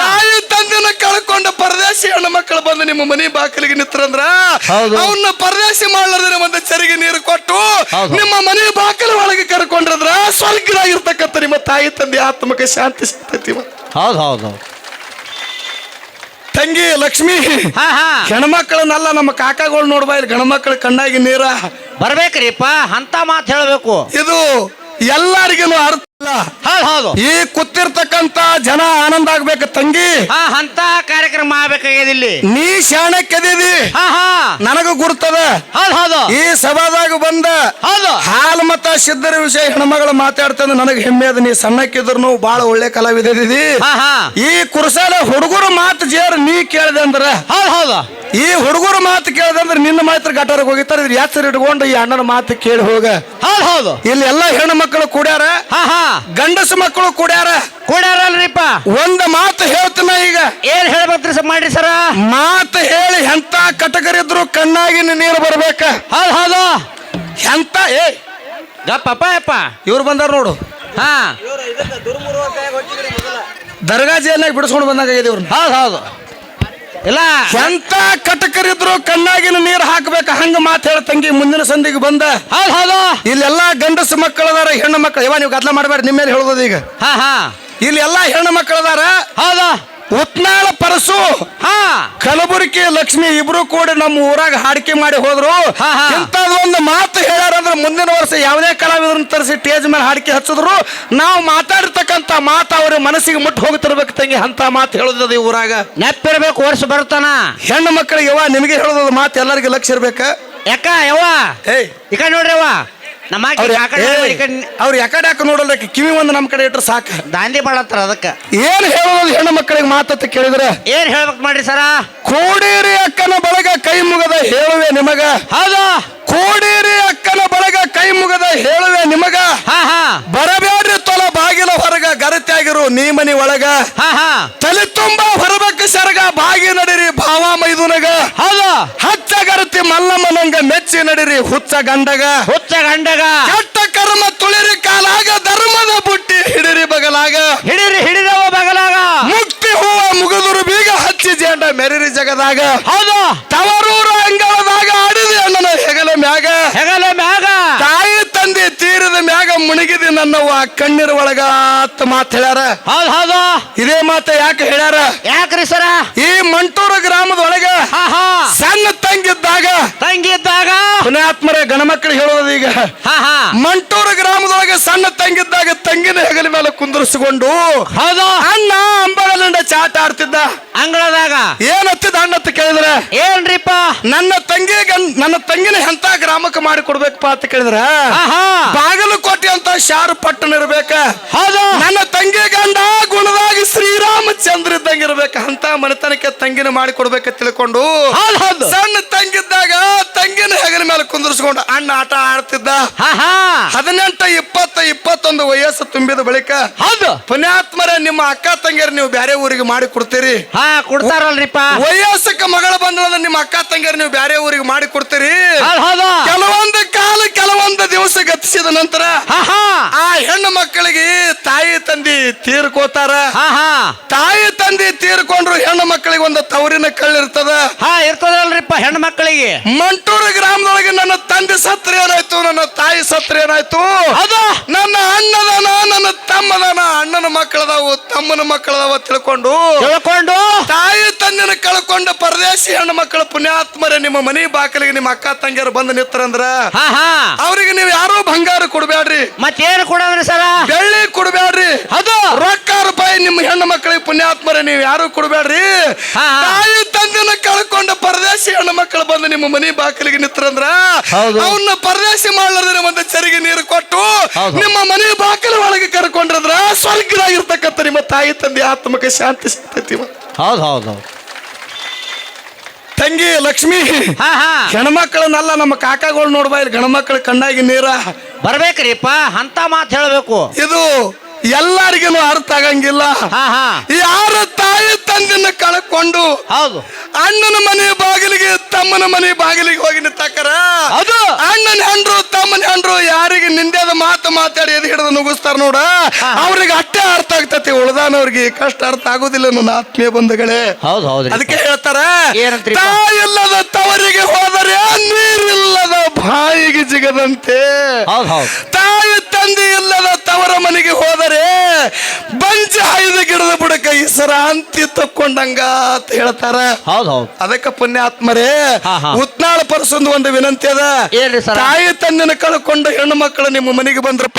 ತಾಯಿ ತಂದೆನ ಕಳ್ಕೊಂಡ ಪರದೇಶಿ ಹೆಣ್ಣು ಮಕ್ಕಳು ಬಂದು ನಿಮ್ಮ ಮನಿ ಬಾಗಿಲಿಗೆ ನಿಂತ್ರಂದ್ರ. ಅವನ್ನ ಪರದೇಶಿ ಮಾಡ್ಲಾರ್ದ್ರೆ ಒಂದು ಚರಿಗೆ ನೀರು ಕೊಟ್ಟು ನಿಮ್ಮ ಮನೆ ಬಾಕಲ ಒಳಗೆ ಕರ್ಕೊಂಡ್ರದ್ರ ಸ್ವರ್ಗರಾಗಿರ್ತಕ್ಕಂಥ ನಿಮ್ಮ ತಾಯಿ ತಂದೆ ಆತ್ಮಕ್ಕೆ ಶಾಂತಿ ಸಿಗ್ತೈತಿ ಹೌದು ಹೌದು ತಂಗಿ ಲಕ್ಷ್ಮಿ ಹೆಣ್ಮಕ್ಳನ್ನೆಲ್ಲ ನಮ್ಮ ಕಾಕಾಗಳು ನೋಡ್ಬಾ ಇಲ್ಲಿ ಗಣಮಕ್ಳ ಕಣ್ಣಾಗಿ ನೀರ. ಬರ್ಬೇಕ್ರಿಪ್ಪ ಅಂತ ಮಾತು ಹೇಳ್ಬೇಕು. ಇದು ಎಲ್ಲರಿಗೂ ಅರ್ಥ ಈ ಕೂತಿರ್ತಕ್ಕಂತ ಜನ ಆನಂದ ಆಗ್ಬೇಕು ತಂಗಿ. ಅಂತ ಕಾರ್ಯಕ್ರಮ ಆಗ್ಬೇಕಾಗ್ಯದ ಇಲ್ಲಿ. ನೀ ಶಾಣಕ್ಯದೀದಿ ಹಾ ಹಾ. ನನಗ ಗುರ್ತದ. ಈ ಸಭಾದಾಗ ಬಂದ ಹೌದು ಹಾಲು ಮತ ಸಿದ್ಧರ ವಿಷಯ ಹೆಣ್ಮಗಳು ಮಾತಾಡ್ತಂದ್ರೆ ನನಗೆ ಹೆಮ್ಮೆ ಅದ. ನೀ ಸಣ್ಣಕ್ಕಿದ್ರು ಬಾಳ ಒಳ್ಳೆ ಕಲಾವಿದಿದಿ ಹಾ ಈ ಕುರ್ಸಾಲ ಹುಡುಗರು ಮಾತು ಜೇರ್ ನೀ ಕೇಳಿದೆ ಅಂದ್ರ ಹೌದು ಹೌದು ಈ ಹುಡುಗರು ಮಾತು ಕೇಳದಂದ್ರೆ ನಿನ್ನ ಮಾತ್ರ ಗಟಾರಕ್ಕೆ ಹೋಗಿರ್ತಾರೆ. ಇದ್ರ ಹೆಸರು ಇಟ್ಕೊಂಡು ಈ ಅಣ್ಣನ ಮಾತು ಕೇಳಿ ಹೋಗ. ಹೌದು ಹೌದು. ಇಲ್ಲಿ ಎಲ್ಲ ಹೆಣ್ಣು ಮಕ್ಕಳು ಕೂಡ್ಯಾರ? ಹಾ ಹಾ. ಗಂಡಸು ಮಕ್ಕಳು ಕೂಡ್ಯಾರ? ಕೂಡಾರಲ್ರಿಪ್ಪ ಒಂದ್ ಮಾತು ಹೇಳ್ತೀನ ಈಗ. ಏನ್ ಹೇಳ್ಬೇಕ್ರಿ ಸರ್ ಮಾಡಿ ಸರ. ಮಾತು ಹೇಳಿ ಎಂತ ಕಟಕರಿದ್ರು ಕಣ್ಣಾಗಿನ ನೀರು ಬರ್ಬೇಕ. ಹೌದು ಹೌದು. ಎಂತ? ಏ ಗಪ್ಪಪ್ಪ ಯಪ್ಪ ಇವ್ರು ಬಂದಾರ ನೋಡು. ಹಾ. ದರ್ಗಾ ಜೈಲ್ನಾಗ ಬಿಡಿಸ್ಕೊಂಡು ಬಂದಾಗ ಇವ್ರನ್ನ ಹೌದು ಹೌದು. ಇಲ್ಲ. ಎಂತ ಕಟಕರಿದ್ರು ಕಣ್ಣಾಗಿನ ನೀರು ಹಾಕ್ಬೇಕು ಹಂಗ ಮಾತು ಹೇಳ ತಂಗಿ ಮುಂದಿನ ಸಂದಿಗೆ ಬಂದ. ಹೌದು ಹೌದು. ಇಲ್ಲೆಲ್ಲಾ ಗಂಡಸು ಮಕ್ಕಳದಾರ ಹೆಣ್ಣು ಮಕ್ಕಳು ಇವ ನೀವು ಗದ್ಲ ಮಾಡಬೇಡ ನಿಮ್ಮ ಮೇಲೆ ಹೇಳೋದು ಈಗ. ಹಾ ಹಾ. ಇಲ್ಲಿ ಎಲ್ಲಾ ಹೆಣ್ಣು ಮಕ್ಕಳದಾರ. ಹೌದು. ಉತ್ನಾಳ ಪರಸು. ಹಾ. ಕಲಬುರಗಿ ಲಕ್ಷ್ಮಿ ಇಬ್ರು ಕೂಡ ನಮ್ಮ ಊರಾಗ ಹಾಡಿಕೆ ಮಾಡಿ ಹೋದ್ರು. ಹಾ, ಹಾ. ಮಾತು ಹೇಳ್ಯಾರಂದ್ರೆ ಮುಂದಿನ ವರ್ಷ ಯಾವುದೇ ಕಲಾವಿದರನ್ನ ತರಿಸಿ ಸ್ಟೇಜ್ ಮೇಲೆ ಹಾಡಿಕೆ ಹಚ್ಚಿದ್ರು. ನಾವು ಮಾತಾಡಿರ್ತಕ್ಕಂಥ ಮಾತು ಅವ್ರ ಮನಸ್ಸಿಗೆ ಮುಟ್ಟು ಹೋಗ್ತಿರ್ಬೇಕು ತಂಗಿ ಅಂತ ಮಾತು ಹೇಳೋದದ ಈ ಊರಾಗ. ನೆಪ್ಪಿರ್ಬೇಕು ವರ್ಷ ಬರ್ತಾನ ಹೆಣ್ಣು ಮಕ್ಕಳಿಗೆ ಯವ್ವ ನಿಮಗೆ ಹೇಳೋದು ಮಾತು ಎಲ್ಲರಿಗೂ ಲಕ್ಷ ಇರ್ಬೇಕ? ಯಾಕ ಯವ್ವ? ಏಯ್. ಈ ಕಡೆ ನೋಡ್ರಿ ಅವ್ರ ಆ ಕಡೆ ಈ ಕಡೆ ಅವ್ರು ಯಾಕಡೆ ಯಾಕೆ ನೋಡಲ್ಲ ಕಿವಿ ಒಂದು ನಮ್ಮ ಕಡೆ ಇಟ್ರೆ ಸಾಕ. ದಾಂಧಿ ಮಾಡತ್ತಾರ ಅದಕ್ಕ. ಏನ್ ಹೇಳೋದು ಹೆಣ್ಣು ಮಕ್ಕಳಿಗೆ ಮಾತತ್ತ ಕೇಳಿದ್ರೆ? ಏನ್ ಹೇಳ್ಬೇಕು ಮಾಡ್ರಿ ಸರ? ಕೂಡೀರಿ ಅಕ್ಕನ ಬಳಗ ಕೈ ಮುಗದ ಹೇಳುವೆ ನಿಮಗ. ಹೌದ. ಕೂಡೀರಿ ಅಕ್ಕನ ಬಳಗ ಕೈ ಮುಗದ ಹೇಳುವೆ ನಿಮಗ. ಹಾ ಹಾ. ಬರಬೇಡ್ರಿ ತೊಲ ಬಾಗಿಲ ಹೊರಗ ಗರತಿಯಾಗಿರು ನೀ ಮನಿ ಒಳಗ. ಹಾ ಹಾ. ತಲೆ ತುಂಬ ಹೊರಬೇಕ ಸರಗ ಬಾಗಿ ನಡಿರಿ ಭಾವ ನಗ ಹೌದ. ಹಚ್ಚ ಗರತಿ ಮಲ್ಲಮ್ಮನಂಗ ಮೆಚ್ಚಿ ನಡಿರಿ ಹುಚ್ಚ ಗಂಡಗ. ಹುಚ್ಚ ಗಂಡಗ. ಕೆಟ್ಟ ಕರ್ಮ ತುಳಿರಿ ಕಾಲಾಗ ಧರ್ಮದ ಬುಟ್ಟಿ ಹಿಡಿರಿ ಬಗಲಾಗ. ಹಿಡಿರಿ ಹಿಡಿದವ ಬಗಲಾಗ. ಮುಕ್ತಿ ಹೂವ ಮುಗಿದುರು ಬೀಗ ಹಚ್ಚಿ ಜೇಂಡ ಮೆರಿರಿ ಜಗದಾಗ. ಹೌದು. ಮ್ಯಾಗ ಮುಳುಗಿದಿ ನನ್ನವ್ವ ಕಣ್ಣೀರ ಒಳಗ ಅತ್ತ ಮಾತು ಹೇಳ್ಯಾರ. ಹೌದು ಹೌದು. ಇದೇ ಮಾತ ಯಾಕೆ ಹೇಳ್ಯಾರ? ಯಾಕ್ರಿ ಸರ? ಈ ಮಂಟೂರು ಗ್ರಾಮದ ಒಳಗ ಹಾ ಹಾ. ಸಣ್ಣ ತಂಗಿದ್ದಾಗ ತಂಗಿದ್ದಾಗ ಪುಣ್ಯಾತ್ಮರ ಗಣಮಕ್ಕಳು ಹೇಳೋದು ಈಗ. ಮಂಟೂರು ಗ್ರಾಮದೊಳಗೆ ಸಣ್ಣ ತಂಗಿದ್ದಾಗ ತಂಗಿನ ಹೆಗಲ ಮೇಲೆ ಕುಂದರ್ಸಿಕೊಂಡು ಹೌದು. ಅಣ್ಣ ಅಂಬಳಲಿಂದ ಚಾಟ ಆಡ್ತಿದ್ದ. ಅಂಗಳದಾಗ. ಏನತ್ತಿದ ಅಣ್ಣ ಅಂತ ಕೇಳಿದ್ರ ಏನ್ರಿಪ್ಪ? ನನ್ನ ತಂಗಿ ನನ್ನ ತಂಗಿನ ಎಂತ ಗ್ರಾಮಕ್ಕೆ ಮಾಡಿ ಕೊಡ್ಬೇಕಪ್ಪ ಅಂತ ಕೇಳಿದ್ರ ಬಾಗಲಕೋಟೆ ಅಂತ ಶಾರು ಪಟ್ಟಣ ಇರ್ಬೇಕ. ಹೌದು. ನನ್ನ ತಂಗಿ ಗಂಡ ಗುಣದಾಗಿ ಶ್ರೀರಾಮಚಂದ್ರ ಇದ್ದಂಗ ಇರ್ಬೇಕ. ಅಂತ ಮನೆತನಕ್ಕೆ ತಂಗಿನ ಮಾಡಿ ಕೊಡ್ಬೇಕ ತಿಳ್ಕೊಂಡು ಸಣ್ಣ ತಂಗಿದ್ದಾಗ ತಂಗಿನ ಹೆಗಲ ಮೇಲೆ ಕುಂದರ್ಸ್ಕೊಂಡು ಅಣ್ಣ ಆಟ ಆಡ್ತಿದ್ದ. ಹದಿನೆಂಟ ಇಪ್ಪತ್ತ ಇಪ್ಪತ್ತೊಂದು ವಯಸ್ಸು ತುಂಬಿದ ಬಳಿಕ ಹೌದು. ಪುಣ್ಯಾತ್ಮರ ನಿಮ್ಮ ಅಕ್ಕ ತಂಗಿಯರು ನೀವು ಬೇರೆ ಊರಿಗೆ ಮಾಡಿ ಕೊಡ್ತೀರಿ. ಹಾ ಕೊಡ್ತಾರಲ್ರಿಪ್ಪ. ವಯಸ್ಸಕ್ಕೆ ಮಗಳ ಬಂದಳದ ನಿಮ್ಮ ಅಕ್ಕ ತಂಗಿಯರು ನೀವು ಬೇರೆ ಊರಿಗೆ ಮಾಡಿ ಕೊಡ್ತೀರಿ. ಕೆಲವೊಂದು ಕಾಲ ಕೆಲವೊಂದು ದಿವಸ ಗತಿಸಿದ ನಂತರ ಆ ಹೆಣ್ಣು ಮಕ್ಕಳಿಗೆ ತಾಯಿ ತಂದಿ ತೀರ್ಕೋತಾರ. ತಾಯಿ ತಂದಿ ತೀರ್ಕೊಂಡ್ರು ಹೆಣ್ಣು ಮಕ್ಕಳಿಗೆ ಒಂದು ತವರಿನ ಕಳ್ಳಿರ್ತದ ಹಾ ಇರ್ತದಲ್ರಿಪ್ಪ ಹೆಣ್ಣು ಮಕ್ಕಳಿಗೆ. ಮಂಟೂರು ಗ್ರಾಮದೊಳಗೆ ನನ್ನ ತಂದೆ ಸತ್ರ ಏನಾಯ್ತು? ನನ್ನ ತಾಯಿ ಸತ್ರ ಏನಾಯ್ತು? ಅದು. ನನ್ನ ಅಣ್ಣದನ ನನ್ನ ತಮ್ಮದನ ಅಣ್ಣನ ಮಕ್ಕಳದಾವು ತಮ್ಮನ ಮಕ್ಕಳದಾವ ತಿಳ್ಕೊಂಡು ತಿಳ್ಕೊಂಡು? ತಾಯಿ ತಂದೆನ ಕಳ್ಕೊಂಡು ಪರದೇಶಿ ಹೆಣ್ಣು ಮಕ್ಕಳು ಪುಣ್ಯಾತ್ಮರೇ ನಿಮ್ಮ ಮನಿ ಬಾಕಲಿಗೆ ನಿಮ್ಮ ಅಕ್ಕ ತಂಗಿಯರು ಬಂದು ನಿತ್ತರಂದ್ರ ಹಾ ಹಾ. ಅವ್ರಿಗೆ ನೀವು ಯಾರು ಬಂಗಾರ ಕೊಡ್ಬೇಡ್ರಿ ಮತ್ತೇನು ಕೊಡಂದ್ರಿ ಸರ? ಬೆಳ್ಳಿ ಕೊಡ್ಬೇಡ್ರಿ ಅದು. ರೊಕ್ಕ ನಿಮ್ಮ ಹೆಣ್ಣು ಮಕ್ಕಳಿಗೆ ಪುಣ್ಯಾತ್ಮರೇ ನೀವು ಯಾರು ಕೊಡಬೇಡ್ರಿ ಹಾ. ತಾಯಿ ತಂದೆನ ಕಳ್ಕೊಂಡ ಪರದೇಶಿ ಹೆಣ್ಣು ಮಕ್ಕಳು ಬಂದು ನಿಮ್ಮ ಮನೆ ಬಾಕಲಿಗೆ ನಿಂತ್ರಂದ್ರ ಹೌದು. ಅವನ್ನ ಪರದೇಶಿ ಮಾಡ್ಲಾರ್ದ್ರೆ ಒಂದು ಚರಿಗೆ ನೀರು ಕೊಟ್ಟು ಹೌದು. ನಿಮ್ಮ ಮನೆ ಬಾಕಲ ಒಳಗೆ ಕರ್ಕೊಂಡ್ರಂದ್ರ ಸ್ವರ್ಗದಾಗಿರ್ತಕ್ಕಂಥ ನಿಮ್ಮ ತಾಯಿ ತಂದೆ ಆತ್ಮಕ್ಕೆ ಶಾಂತಿ ಸಿಗ್ತೈತಿ ಇವ. ಹೌದು ಹೌದು ತಂಗಿ ಲಕ್ಷ್ಮಿ ಹಾ ಹಾ ಹೆಣ್ಮಕ್ಳನ್ನೆಲ್ಲ ನಮ್ಮ ಕಾಕಾಗಳು ನೋಡ್ಬಾ ಇಲ್ಲಿ ಗಣಮಕ್ಳ ಕಣ್ಣಾಗಿ ನೀರ ಬರ್ಬೇಕ್ರಿಪ್ಪ ಅಂತ ಮಾತು ಹೇಳಬೇಕು ಇದು ಎಲ್ಲರಿಗೂ ಅರ್ಥ ಆಗಂಗಿಲ್ಲ. ಯಾರ ತಾಯಿ ತಂದೆನ ಕಳ್ಕೊಂಡು ಹೌದು. ಅಣ್ಣನ ಮನೆ ಬಾಗಿಲಿಗೆ ತಮ್ಮನ ಮನೆ ಬಾಗಿಲಿಗೆ ಹೋಗಿ ನಿಂತಾಕರ ಅದು ಅಣ್ಣನ ಹೆಂಡ್ರು ತಮ್ಮನ ಹೆಂಡ್ರು ಯಾರಿಗೆ ನಿಂದೆದ ಮಾತು ಮಾತಾಡಿ ಎದು ಹಿಡಿದು ನುಗ್ಗಿಸ್ತಾರ ನೋಡ. ಅವ್ರಿಗೆ ಅಟ್ಟೆ ಅರ್ಥ ಆಗ್ತತಿ ಉಳ್ದಾನವ್ರಿಗೆ ಕಷ್ಟ ಅರ್ಥ ಆಗುದಿಲ್ಲ ನನ್ನ ಆತ್ಮೀಯ ಬಂಧುಗಳೇ. ಹೌದು ಹೌದು ಅದಕ್ಕೆ ಹೇಳ್ತಾರ ತಾಯಿ ತಾಯಿಲ್ಲದ ತವರಿಗೆ ಹೋದರೆ ನೀರಿಲ್ಲದ ಬಾಯಿಗೆ ಜಿಗದಂತೆ. ಹೌದು ಹೌದು. ತಂದೆ ಇಲ್ಲದ ತವರ ಮನೆಗೆ ಹೋದರೆ ಬಂಜ ಹಾಯ್ದ ಗಿಡದ ಬುಡಕ ಈ ಸರ ಅಂತಿ ತಕ್ಕೊಂಡಂಗ ಅಂತ ಹೇಳ್ತಾರ. ಹೌದು ಹೌದು. ಅದಕ್ಕೆ ಪುಣ್ಯಾತ್ಮರೇ ಹಾ, ಹಾ. ಉತ್ನಾಳ ಪರಸೊಂದು ಒಂದು ವಿನಂತಿ ಅದ. ಏನ್ರಿ ಸರ? ತಾಯಿ ತಂದೆನ ಕಳ್ಕೊಂಡು ಹೆಣ್ಣು ಮಕ್ಕಳು ನಿಮ್ಮ ಮನೆಗೆ ಬಂದ್ರಪ್ಪ.